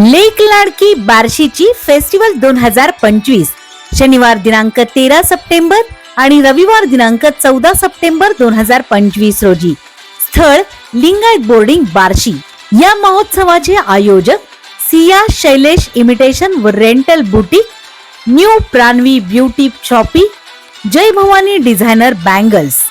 लेक लाडकी बार्शीची festival दोन हजार पंचवीस. शनिवार दिनांक तेरा सप्टेंबर आणि रविवार दिनांक चौदा सप्टेंबर दोन हजार पंचवीस रोजी. स्थळ लिंगायत बोर्डिंग बार्शी या महोत्सवाचे आयोजक सिया शैलेश इमिटेशन व rental boutique new Pranavi beauty shoppe Jai Bhavani designer bangles.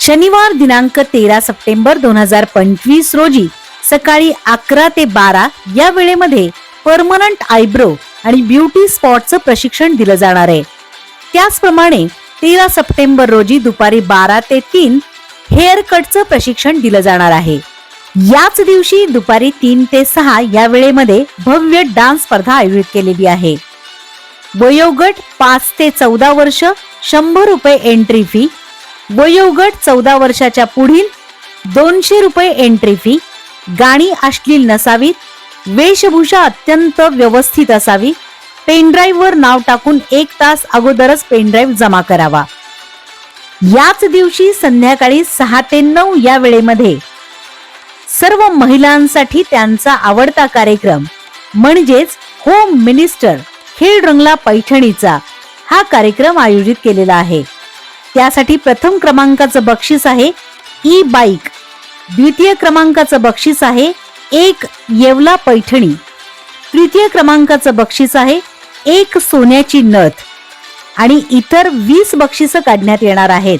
शनिवार दिनांक तेरा सप्टेंबर दोन हजार पंचवीस रोजी सकाळी अकरा ते बारा या वेळेमध्ये परमनंट आयब्रो आणि ब्युटी स्पॉटचं प्रशिक्षण दिलं जाणार आहे. त्याचप्रमाणे तेरा सप्टेंबर रोजी दुपारी बारा ते तीन हेअर कटचं प्रशिक्षण दिलं जाणार आहे. याच दिवशी दुपारी तीन ते सहा या वेळेमध्ये भव्य डान्स स्पर्धा आयोजित केलेली आहे. वयोगट पाच ते चौदा वर्ष शंभर रुपये एंट्री फी वयोगट चौदा वर्षाच्या पुढील दोनशे रुपये एंट्री फी गाणी अश्लील नसावीत. वेशभूषा अत्यंत व्यवस्थित असावी. पेनड्राईव्हवर नाव टाकून एक तास अगोदरच पेनड्राईव्ह जमा करावा. याच दिवशी संध्याकाळी सहा ते नऊ या वेळेमध्ये सर्व महिलांसाठी त्यांचा आवडता कार्यक्रम म्हणजेच होम मिनिस्टर खेळ रंगला पैठणीचा हा कार्यक्रम आयोजित केलेला आहे. त्यासाठी प्रथम क्रमांकाचं बक्षीस आहे ई बाईक. द्वितीय क्रमांकाचं बक्षीस आहे एक येवला पैठणी. तृतीय क्रमांकाचं बक्षीस आहे एक सोन्याची नथ. आणि इतर वीस बक्षिसं काढण्यात येणार आहेत.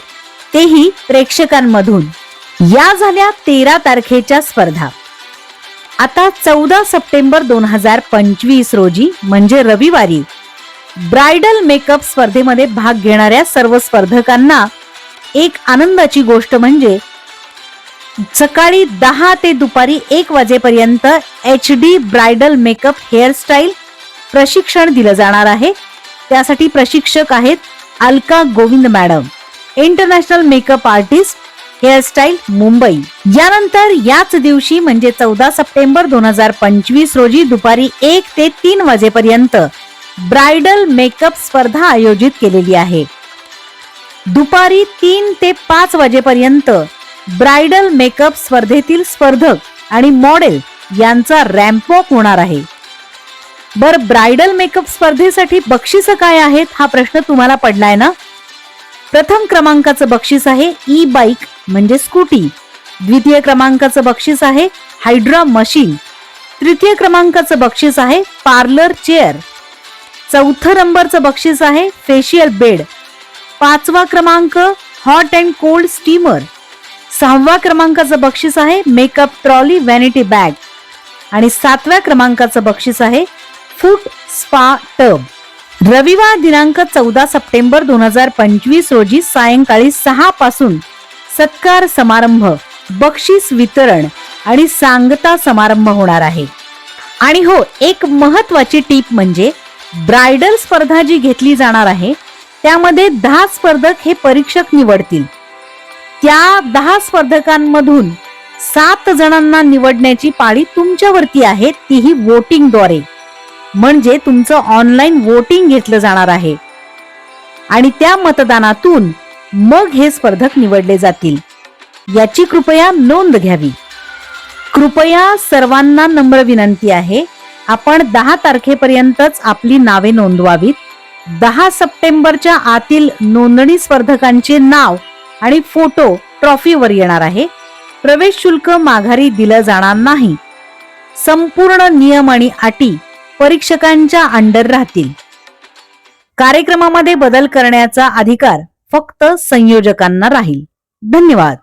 तेही प्रेक्षकांमधून. या झाल्या तेरा तारखेच्या स्पर्धा. आता चौदा सप्टेंबर दोन हजार पंचवीस रोजी म्हणजे रविवारी ब्रायडल मेकअप स्पर्धेमध्ये भाग घेणाऱ्या सर्व स्पर्धकांना एक आनंदाची गोष्ट म्हणजे सकाळी दहा ते दुपारी एक वाजेपर्यंत H D bridal makeup hairstyle प्रशिक्षण दिलं जाणार आहे. त्यासाठी प्रशिक्षक आहेत Alka Govind madam international makeup artist hairstyle Mumbai. यानंतर याच दिवशी म्हणजे चौदा सप्टेंबर दोन हजार पंचवीस रोजी दुपारी एक ते तीन वाजेपर्यंत ब्रायडल मेकअप स्पर्धा आयोजित केलेली आहे. दुपारी तीन ते पाच वाजेपर्यंत ब्रायडल मेकअप स्पर्धेतील स्पर्धक आणि मॉडेल यांचा रॅम्प वॉक होणार आहे. बर ब्रायडल मेकअप स्पर्धेसाठी बक्षिसं काय आहेत हा प्रश्न तुम्हाला पडलाय ना? प्रथम क्रमांकाचं बक्षीस आहे ई बाईक म्हणजे स्कूटी. द्वितीय क्रमांकाचं बक्षीस आहे हायड्रा मशीन तृतीय क्रमांकाचं बक्षीस आहे पार्लर चेअर चौथं नंबरचं बक्षीस आहे फेशियल बेड पाचवा क्रमांक हॉट अँड कोल्ड स्टीमर सहाव्या क्रमांकाचं बक्षीस आहे मेकअप ट्रॉली व्हॅनिटी बॅग. आणि सातव्या क्रमांकाचं बक्षीस आहे फूट स्पा टब. रविवार दिनांक चौदा सप्टेंबर दोन हजार पंचवीस रोजी सायंकाळी सहा पासून सत्कार समारंभ बक्षीस वितरण आणि सांगता समारंभ होणार आहे. आणि हो एक महत्वाची टीप म्हणजे ब्रायडल स्पर्धा जी घेतली जाणार आहे त्यामध्ये दहा स्पर्धक हे परीक्षक निवडतील. त्या दहा स्पर्धकांमधून सात जणांना निवडण्याची पाळी तुमच्यावरती आहे तीही वोटिंगद्वारे. म्हणजे तुमचं ऑनलाईन वोटिंग घेतलं जाणार आहे. आणि त्या मतदानातून मग हे स्पर्धक निवडले जातील. याची कृपया नोंद घ्यावी. कृपया सर्वांना नम्र विनंती आहे आपण दहा तारखेपर्यंतच आपली नावे नोंदवावीत. दहा सप्टेंबरच्या आतील नोंदणी स्पर्धकांचे नाव आणि फोटो ट्रॉफीवर येणार आहे. प्रवेश शुल्क माघारी दिलं जाणार नाही. संपूर्ण नियम आणि अटी परीक्षकांच्या अंडर राहतील. कार्यक्रमामध्ये बदल करण्याचा अधिकार फक्त संयोजकांना राहील. धन्यवाद.